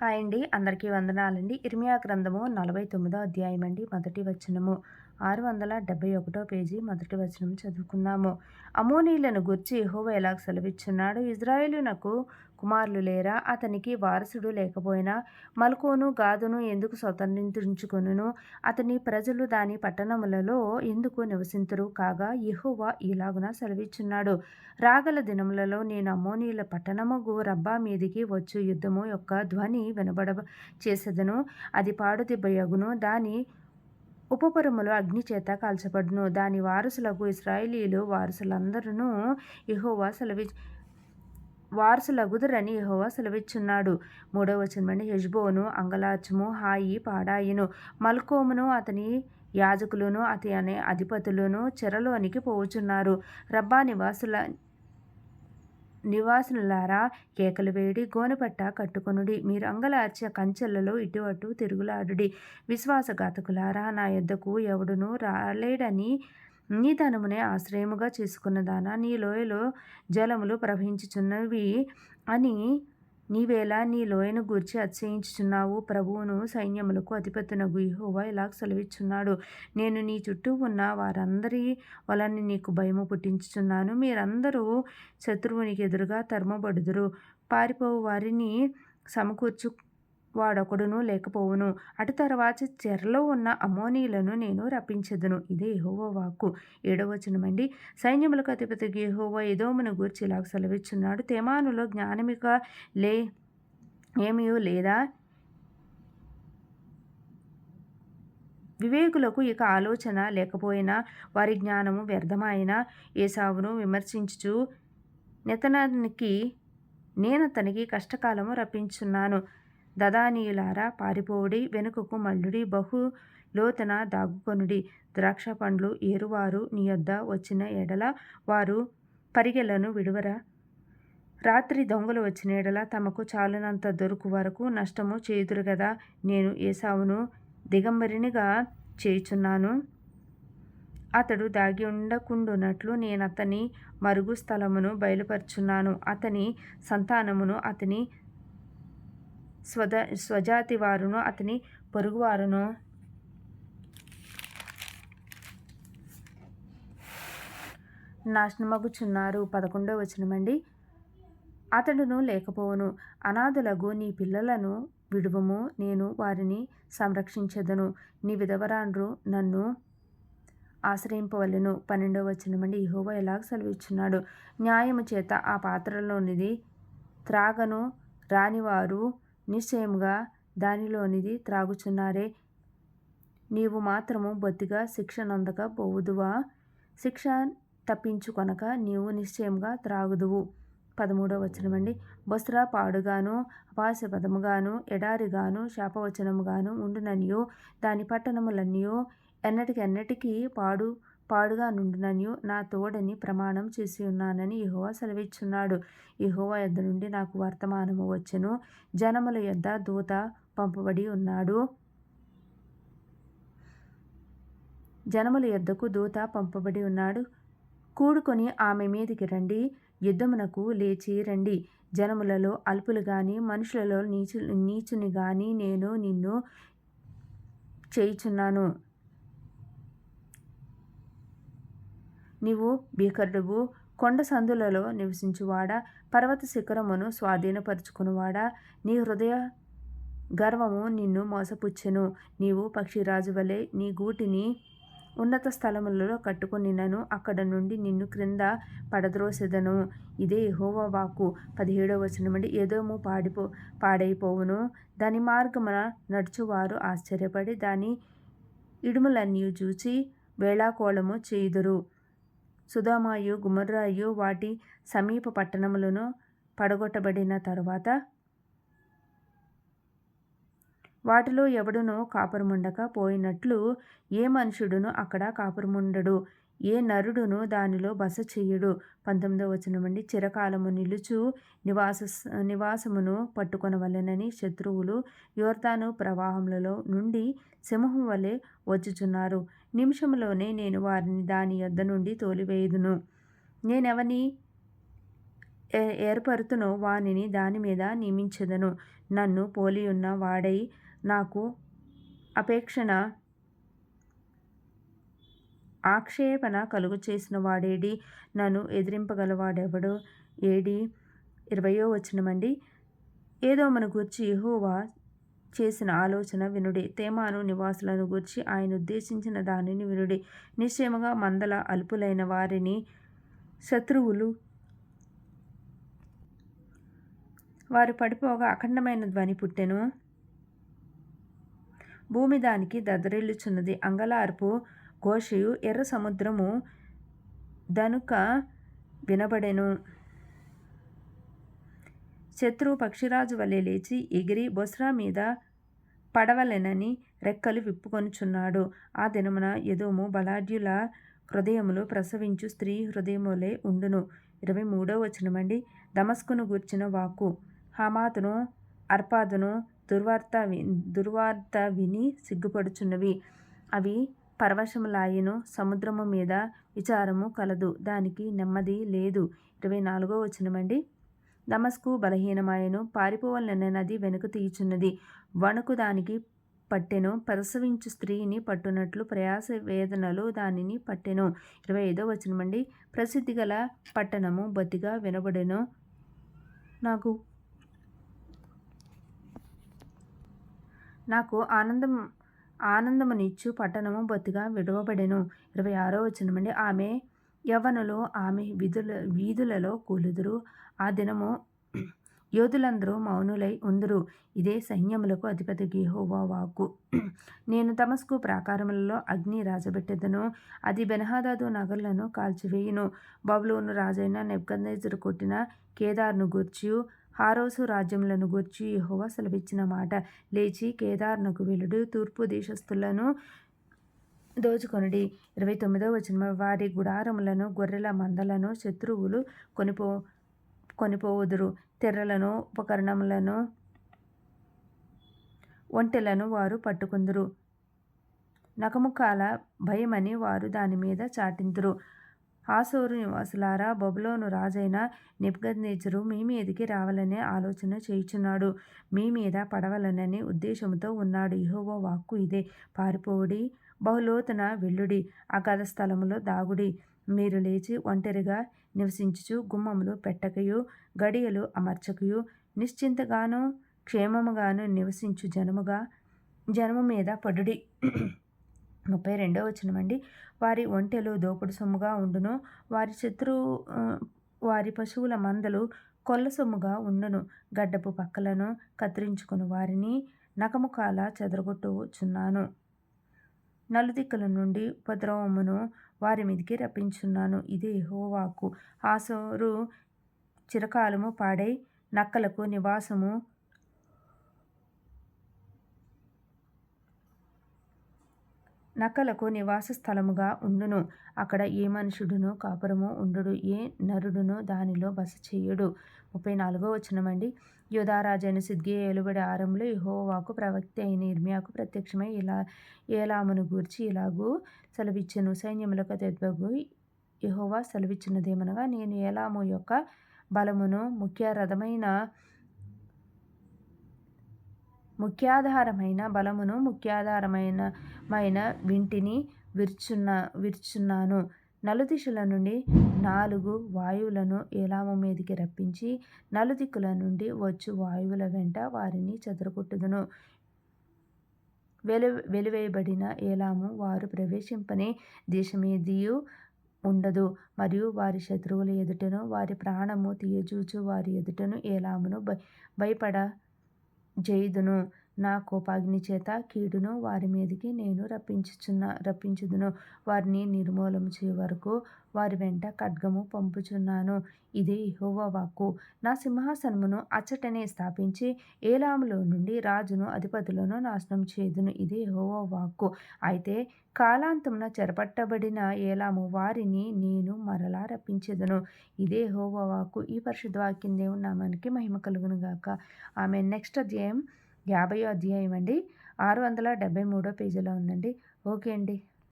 Hi అండి. అందరికీ వందనాలండి. ఇర్మియా గ్రంథము నలభై తొమ్మిదో అధ్యాయం అండి మొదటి వచనము. ఆరు వందల డెబ్బై ఒకటో పేజీ మొదటి వచనం చదువుకుందాము. అమోనీలను గుర్చి యెహోవా ఎలా సెలవిచ్చున్నాడు? ఇజ్రాయేలునకు కుమారులు లేరా? అతనికి వారసుడు లేకపోయినా మల్కోను గాదును ఎందుకు స్వతంత్రించుకొనును? అతని ప్రజలు దాని పట్టణములలో ఎందుకు నివసింతురు? కాగా ఇహోవా ఇలాగున సెలవిచ్చున్నాడు. రాగల దినములలో నేను అమ్మోనీల పట్టణముగు రబ్బా మీదికి వచ్చు యుద్ధము యొక్క ధ్వని వినబడ చేసేదను. అది పాడుదిబ్బయగును దాని ఉపపురములు అగ్ని చేత కాల్చబడును. దాని వారసులకు ఇస్రాయేలీలు వారసులందరూ యహోవా సెలవి వారసులగుదురని యహోవా సెలవిచ్చున్నాడు. మూడవ వచనమండి. హెజ్బోను అంగలాచము హాయి పాడాయిను. మల్కోమును అతని యాజకులను అతని అధిపతులను చెరలోనికి పోవుచున్నారు రబ్బా నివాసుల నివాసులారా కేకలు వేడి గోనెపట్ట కట్టుకొనుడి. మీరు అంగలార్చ కంచెలలో ఇటు అటు తిరుగులాడుడి. విశ్వాసఘాతకులారా నా యొద్దకు ఎవడును రాలేడని నీ ధనమునే ఆశ్రయముగా చేసుకున్నదానా నీ లోయలో జలములు ప్రవహించుచున్నవి అని నీవేలా నీ లోయను గూర్చి అతిశయించుచున్నావు. ప్రభువును సైన్యములకు అధిపతునగు యెహోవా ఇలా సెలవిచ్చున్నాడు. నేను నీ చుట్టూ ఉన్న వారందరి వలన నీకు భయము పుట్టించుచున్నాను. మీరందరూ శత్రువునికి ఎదురుగా తరుమబడుదురు. పారిపోవు వారిని సమకూర్చు వాడొకడును లేకపోవును. అటు తర్వాత చెరలో ఉన్న అమోనీలను నేను రప్పించదును. ఇదే యహోవో వాక్కు. ఏడవచనమండి సైన్యములకు అధిపతి యెహోవా ఏదోమును గూర్చి ఇలా సెలవిచ్చున్నాడు. తేమానులో జ్ఞానమిక లే ఏమియో లేదా? వివేకులకు ఇక ఆలోచన లేకపోయినా వారి జ్ఞానము వ్యర్థమైన ఏసావును విమర్శించుచు నెతనానికి నేనతనికి కష్టకాలము రప్పించున్నాను. దదానీయులారా పారిపోవుడి వెనుకకు మల్లుడి బహు లోతన దాగుకొనుడి. ద్రాక్ష పండ్లు ఏరువారు నీ యొద్ద వచ్చిన ఎడల వారు పరిగెలను విడువరా. రాత్రి దొంగలు వచ్చిన ఎడల తమకు చాలునంత దొరుకు వరకు నష్టము చేయుదురు కదా నేను ఏసావును దిగంబరినిగా చేయుచున్నాను. అతడు దాగి ఉండకుండునట్లు నేను అతని మరుగు స్థలమును బయలుపరుచున్నాను. అతని సంతానమును అతని స్వద స్వజాతి వారును అతని పొరుగువారును. నాశనమగుచున్నారు. పదకొండో వచనమండి. అతడును లేకపోవును. అనాథులగు నీ పిల్లలను విడువము. నేను వారిని సంరక్షించదను. నీ విధవరాండ్రు నన్ను ఆశ్రయింపవలను. పన్నెండవ వచనమండి. ఇహోవా ఎలాగ సెలవిచ్చున్నాడు? న్యాయము చేత ఆ పాత్రలోనిది త్రాగను రానివారు నిశ్చయముగా దానిలోనిది త్రాగుచున్నారే. నీవు మాత్రము బొత్తిగా శిక్ష నొందక పోవుదువా? శిక్ష తప్పించుకొనక నీవు నిశ్చయంగా త్రాగుదువు. పదమూడవ వచనమండి. బొస్రా పాడుగాను అపాశపదముగాను ఎడారిగాను శాపవచనముగాను ఉండుననియో దాని పట్టణములన్నయో ఎన్నటికెన్నటికీ పాడు పాడుగా నుండిననియు నా తోడని ప్రమాణం చేసి ఉన్నానని యహోవా సెలవిచ్చున్నాడు. యహోవా యొద్ద నుండి నాకు వర్తమానము వచ్చెను. జనముల యొద్ద దూత పంపబడి ఉన్నాడు. జనముల యొద్దకు దూత పంపబడి ఉన్నాడు. కూడుకొని ఆమె మీదికి రండి. యుద్ధమునకు లేచి రండి. జనములలో అల్పులు గాని మనుషులలో నీచు నీచుని గాని నేను నిన్ను చేయుచున్నాను. నీవు భీకరుడువు కొండ సందులలో నివసించువాడా పర్వత శిఖరమును స్వాధీనపరుచుకునివాడా. నీ హృదయ గర్వము నిన్ను మోసపుచ్చెను. నీవు పక్షిరాజు వలె నీ గూటిని ఉన్నత స్థలములలో కట్టుకునినను. అక్కడ నుండి నిన్ను క్రింద పడద్రోసెదను. ఇదే యెహోవా వాక్కు. పదిహేడవ వచనమండి ఏదోము పాడిపో పాడైపోవును. దాని మార్గమున నడుచువారు ఆశ్చర్యపడి దాని ఇడుములన్నీ చూచి వేళాకోళము చేయుదురు. సుధామాయు గుమర్రాయు వాటి సమీప పట్టణములను పడగొట్టబడిన తరువాత వాటిలో ఎవడునో కాపురముండక పోయినట్లు ఏ మనుషుడును అక్కడ కాపురముండడు. ఏ నరుడును దానిలో బస చెయ్యడు పంతొమ్మిదవ వచనమండి. చిరకాలము నిలుచు నివాస నివాసమును పట్టుకొనవలెనని శత్రువులు యువర్తాను ప్రవాహములలో నుండి సింహం వలె వచ్చుచున్నారు. నిమిషంలోనే నేను వారిని దాని యొద్ద నుండి తోలివేయుదును. నేనెవని ఏ ఏర్పరుతునో వానిని దాని మీద నియమించెదను. నన్ను పోలియున్న వాడై నాకు అపేక్షణ ఆక్షేపణ కలుగు చేసిన వాడేడి? నన్ను ఎదిరింపగలవాడెవడు? ఏడి ఇరవయో వచనమండి. ఏదో మన గూర్చి యహోవా చేసిన ఆలోచన వినుడి. తేమాను నివాసులను గూర్చి ఆయన ఉద్దేశించిన దానిని వినుడి. నిశ్చయముగా మందల అల్పులైన వారిని శత్రువులు వారు పడిపోగా అఖండమైన ధ్వని పుట్టెను. భూమి దానికి దదరిల్లుచున్నది. అంగలార్పు ఘోషయు ఎర్ర సముద్రము దనుక వినబడెను. శత్రు పక్షిరాజు వలె లేచి ఎగిరి బొస్రా మీద పడవలెనని రెక్కలు విప్పుకొనుచున్నాడు. ఆ దినమున యదోము బలాఢ్యుల హృదయములు ప్రసవించు స్త్రీ హృదయములే ఉండును. ఇరవై మూడో వచనమండి. దమస్కును గూర్చిన వాకు హమాతును అర్పాదును దుర్వార్త వి దుర్వార్త విని సిగ్గుపడుచున్నవి. అవి పరవశములాయను సముద్రము మీద విచారము కలదు. దానికి నెమ్మది లేదు. ఇరవై నాలుగో వచనమండి. దమస్కు బలహీనమాయను పారిపోవలన నది వెనుక తీయుచున్నది. వణుకు దానికి పట్టెను ప్రసవించు స్త్రీని పట్టునట్లు ప్రయాస వేదనలు దానిని పట్టెను. ఇరవై ఐదో వచనమండి. ప్రసిద్ధి గల పట్టణము బొత్తిగా వినబడెను. నాకు నాకు ఆనందం ఆనందమునిచ్చు పట్టణము బొత్తిగా విడవబడెను. ఇరవై ఆరో వచనమండి. ఆమె యవ్వనులు ఆమె విధుల వీధులలో కూలుదురు. ఆ దినము యోధులందరూ మౌనులై ఉందరు. ఇదే సైన్యములకు అధిపతి గేహోవా వాక్కు. నేను తమస్కు ప్రాకారములలో అగ్ని రాజబెట్టెదను. అది బెనహాదాదు నగర్లను కాల్చివేయును. బబులోను రాజైన నెబ్కందేజరు కొట్టిన కేదార్ను గూర్చియు హారోసు రాజ్యములను గూర్చి యహోవా సెలవిచ్చిన మాట. లేచి కేదార్నకు వెలుడు తూర్పు దేశస్థులను దోచుకొనుడి. ఇరవై తొమ్మిదో వచనం వారి గుడారములను గొర్రెల మందలను శత్రువులు కొనిపో కొనిపోవుదురు. తెర్రలను ఉపకరణములను ఒంటెలను వారు పట్టుకుందురు. నకముఖాల భయమని వారు దాని మీద చాటింతురు హాసోరు నివాసులారా బబులోను రాజైన నెబ్కద్నేజరు మీ మీదికి రావాలనే ఆలోచన చేయుచున్నాడు. మీ మీద పడవలనని ఉద్దేశంతో ఉన్నాడు. ఇహోవో వాక్కు ఇదే. పారిపోవుడి బహులోతన వెల్లుడి అగాధ స్థలములో దాగుడి. మీరు లేచి ఒంటరిగా నివసించుచు గుమ్మములు పెట్టకయు గడియలు అమర్చకయు నిశ్చింతగాను క్షేమముగాను నివసించు జనముగా జనము మీద పడుడి. ముప్పై రెండవ వచనమండి. వారి ఒంటెలు దోపుడు సొమ్ముగా ఉండును. వారి శత్రు వారి పశువుల మందలు కొల్ల సొమ్ముగా ఉండును. గడ్డపు పక్కలను కత్తిరించుకుని వారిని. నకముకాల చెదరగొట్టుచున్నాను. నలుదిక్కుల నుండి ఉపద్రవమును వారి మీదికి రప్పించున్నాను. ఇదే హోవాకు ఆసోరు చిరకాలము పాడై నక్కలకు నివాసము నక్కలకు నివాస స్థలముగా ఉండును. అక్కడ ఏ మనుషుడును కాపురము ఉండుడు ఏ నరుడును దానిలో బస చేయుడు. ముప్పై నాలుగో వచనమండి. యుధారాజైన సిద్గి ఏలుబడి ఆరంలో యహోవాకు ప్రవక్త అయిన ఇర్మియాకు ప్రత్యక్షమై ఇలా ఏలామును గూర్చి ఇలాగూ సెలవిచ్చెను సైన్యములకు తెద్వగు యహోవా సెలవిచ్చినదేమనగా నేను ఏలాము యొక్క బలమును ముఖ్య రథమైన ముఖ్యాధారమైన బలమును ముఖ్యాధారమైన మైన వింటిని విర్చున్న విర్చున్నాను. నలుదిశల నుండి నాలుగు వాయువులను ఏలాము మీదికి రప్పించి నలుదిక్కుల నుండి వచ్చు వాయువుల వెంట వారిని చెదరగొట్టుదును. వెలు వెలివేయబడిన ఏలాము వారు ప్రవేశింపని దేశమేదియు ఉండదు. మరియు వారి శత్రువుల ఎదుటను వారి ప్రాణము తీయజూచు వారి ఎదుటను ఏలామును భయ భయపడ జైదును నా కోపాగ్ని చేత కీడును వారి మీదికి నేను రప్పించుచున్న రప్పించుదును. వారిని నిర్మూలన చేయ వరకు వారి వెంట ఖడ్గము పంపుచున్నాను. ఇదే యెహోవా వాక్కు. నా సింహాసనమును అచ్చటనే స్థాపించి ఏలాములో నుండి రాజును అధిపతులను నాశనం చేదును ఇదే యెహోవా వాక్కు. అయితే కాలాంతమున చెరపట్టబడిన ఏలాము వారిని నేను మరలా రప్పించేదను. ఇదే యెహోవా వాక్కు. ఈ పరిశుద్ధ వాక్యం దేవుని నామానికి మహిమ కలుగునుగాక. ఆమె నెక్స్ట్ అధ్యాయం యాభై అధ్యాయం అండి ఆరు వందల డెబ్బై మూడో పేజీలో ఉందండి. ఓకే అండి.